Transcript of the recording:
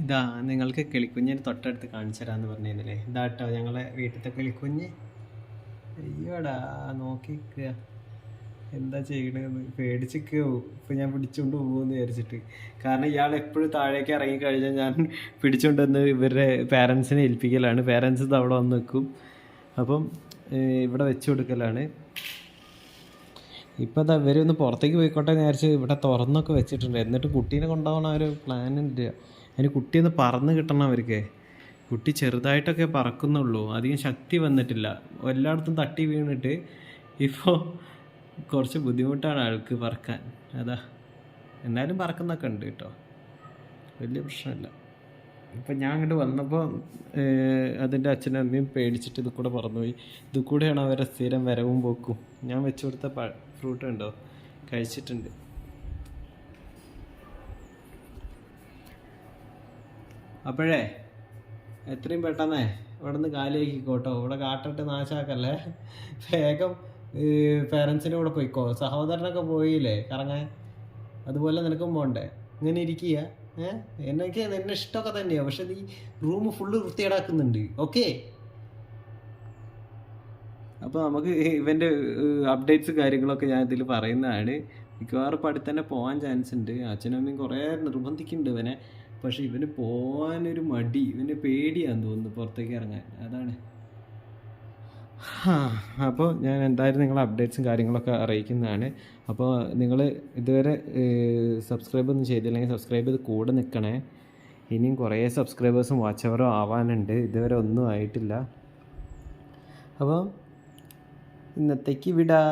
ഇതാ നിങ്ങൾക്ക് കിളിക്കുഞ്ഞിന് തൊട്ടടുത്ത് കാണിച്ചു തരാമെന്ന് പറഞ്ഞിരുന്നില്ലേ? ഇതാ കേട്ടോ ഞങ്ങളെ വീട്ടിലത്തെ കിളിക്കുഞ്ഞ്. അയ്യോടാ നോക്കിക്കുക എന്താ ചെയ്യണതെന്ന് പേടിച്ചിക്കോ. ഇപ്പം ഞാൻ പിടിച്ചുകൊണ്ട് പോകുമെന്ന് വിചാരിച്ചിട്ട്. കാരണം ഇയാൾ എപ്പോഴും താഴേക്ക് ഇറങ്ങി കഴിഞ്ഞാൽ ഞാൻ പിടിച്ചുകൊണ്ട് വന്ന് ഇവരുടെ പാരൻസിനെ ഏൽപ്പിക്കലാണ്. പാരൻസ് അവിടെ വന്ന് നിൽക്കും അപ്പം ഇവിടെ വെച്ച് കൊടുക്കലാണ്. ഇപ്പം അതാ ഇവരൊന്ന് പുറത്തേക്ക് പോയിക്കോട്ടെ എന്ന് വിചാരിച്ച് ഇവിടെ തുറന്നൊക്കെ വെച്ചിട്ടുണ്ട്. എന്നിട്ട് കുട്ടീനെ കൊണ്ടുപോകണ ഒരു പ്ലാൻ ഉണ്ട്. അതിന് കുട്ടി ഒന്ന് പറന്ന് കിട്ടണം അവർക്ക്. കുട്ടി ചെറുതായിട്ടൊക്കെ പറക്കുന്നുള്ളൂ. അധികം ശക്തി വന്നിട്ടില്ല. എല്ലായിടത്തും തട്ടി വീണിട്ട് ഇപ്പോൾ കുറച്ച് ബുദ്ധിമുട്ടാണ് ആൾക്ക് പറക്കാൻ. അതാ. എന്നാലും പറക്കുന്നൊക്കെ ഉണ്ട് കേട്ടോ. വലിയ പ്രശ്നമില്ല. ഇപ്പം ഞാൻ അങ്ങോട്ട് വന്നപ്പോൾ അതിന്റെ അച്ഛനും അമ്മയും പേടിച്ചിട്ട് ഇത് കൂടെ പറന്നുപോയി ഇത് കൂടെയാണ് അവരെ സ്ഥിരം വരവും പോക്കും. ഞാൻ വെച്ചു കൊടുത്ത പ ഫ്രൂട്ട് ഉണ്ടോ കഴിച്ചിട്ടുണ്ട്. അപ്പോഴേ എത്രയും പെട്ടെന്നേ ഇവിടെ നിന്ന് കാലിയാക്കിക്കോട്ടോ. ഇവിടെ കാട്ടിട്ട് നാശാക്കല്ലേ? വേഗം പേരൻസിന്റെ കൂടെ പോയിക്കോ. സഹോദരനൊക്കെ പോയില്ലേ കറങ്ങാൻ? അതുപോലെ നിനക്കും പോണ്ടേ. ഇങ്ങനെ ഇരിക്കുക ഏഹ് എനിക്ക് എന്നെ ഇഷ്ടമൊക്കെ തന്നെയാണ് പക്ഷെ നീ റൂം ഫുള്ള് വൃത്തിയേടാക്കുന്നുണ്ട് ഓക്കെ അപ്പോൾ നമുക്ക് ഇവന്റെ അപ്ഡേറ്റ്സ് കാര്യങ്ങളൊക്കെ ഞാൻ ഇതിൽ പറയുന്നതാണ്. മിക്കവാറും ഇപ്പം അടുത്ത് തന്നെ പോകാൻ ചാൻസ് ഉണ്ട്. അച്ഛനും അമ്മയും കുറേ നിർബന്ധിക്കുന്നുണ്ട് ഇവനെ. പക്ഷെ ഇവന് പോകാനൊരു മടി ഇവന് പേടിയാന്ന് തോന്നുന്നു പുറത്തേക്ക് ഇറങ്ങാൻ. അതാണ്. അപ്പോൾ ഞാൻ എന്തായാലും നിങ്ങളെ അപ്ഡേറ്റ്സും കാര്യങ്ങളൊക്കെ അറിയിക്കുന്നതാണ്. അപ്പോൾ നിങ്ങൾ ഇതുവരെ സബ്സ്ക്രൈബ് ഒന്നും ചെയ്തില്ലെങ്കിൽ സബ്സ്ക്രൈബ് ചെയ്ത് കൂടെ നിൽക്കണേ ഇനിയും കുറേ സബ്സ്ക്രൈബേഴ്സും വാച്ചവറും ആവാനുണ്ട്. ഇതുവരെ ഒന്നും ആയിട്ടില്ല. അപ്പോൾ ഇന്നത്തേക്ക് വിടാ.